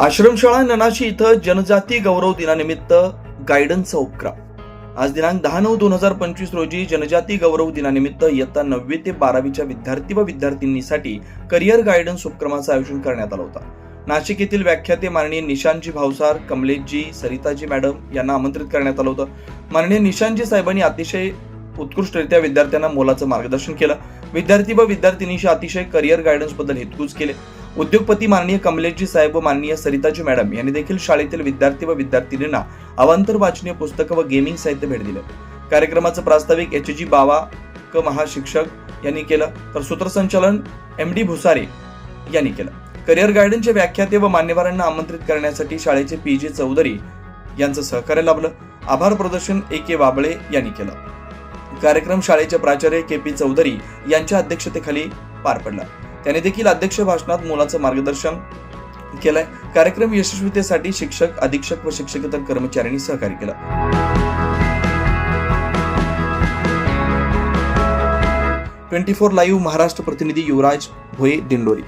आश्रमशाळा ननाशी इथं जनजाती गौरव दिनानिमित्त गायडन्सचा उपक्रम. आज दिनांक दहा नऊ दोन हजार पंचवीस रोजी जनजाती गौरव दिनानिमित्त इयत्ता नववी ते बारावीच्या विद्यार्थी व विद्यार्थिनींसाठी करिअर गायडन्स उपक्रमाचं आयोजन करण्यात आलं होतं. नाशिक येथील व्याख्याते माननीय निशांतजी भावसार कमलेशजी सरिताजी मॅडम यांना आमंत्रित करण्यात आलं होतं. माननीय निशांतजी साहेबांनी अतिशय उत्कृष्टरित्या विद्यार्थ्यांना मोलाचं मार्गदर्शन केलं. विद्यार्थी व विद्यार्थिनीशी अतिशय करिअर गायडन्सबद्दल केले. उद्योगपती माननीय कमलेशजी साहेब व माननीय सरिताजी मॅडम यांनी देखील शाळेतील विद्यार्थी व विद्यार्थिनींना अवांतर वाचनीय पुस्तकं व गेमिंग साहित्य भेट दिलं. कार्यक्रमाचं प्रास्ताविक एच जी बावा क महाशिक्षक यांनी केलं तर सूत्रसंचालन एम डी भुसारे यांनी केलं. करिअर गायडनचे व्याख्याते व मान्यवरांना आमंत्रित करण्यासाठी शाळेचे पी जे चौधरी यांचं सहकार्य लाभलं. आभार प्रदर्शन ए के वाबळे यांनी केलं. कार्यक्रम शाळेचे प्राचार्य के पी चौधरी यांच्या अध्यक्षतेखाली पार पडला. त्याने देखील अध्यक्ष भाषणात मोलाचं मार्गदर्शन केलंय. कार्यक्रम यशस्वीतेसाठी शिक्षक अधीक्षक व शिक्षकेतर कर्मचाऱ्यांनी सहकार्य केलं. ट्वेंटी फोर लाईव्ह महाराष्ट्र प्रतिनिधी युवराज भोये दिंडोरी.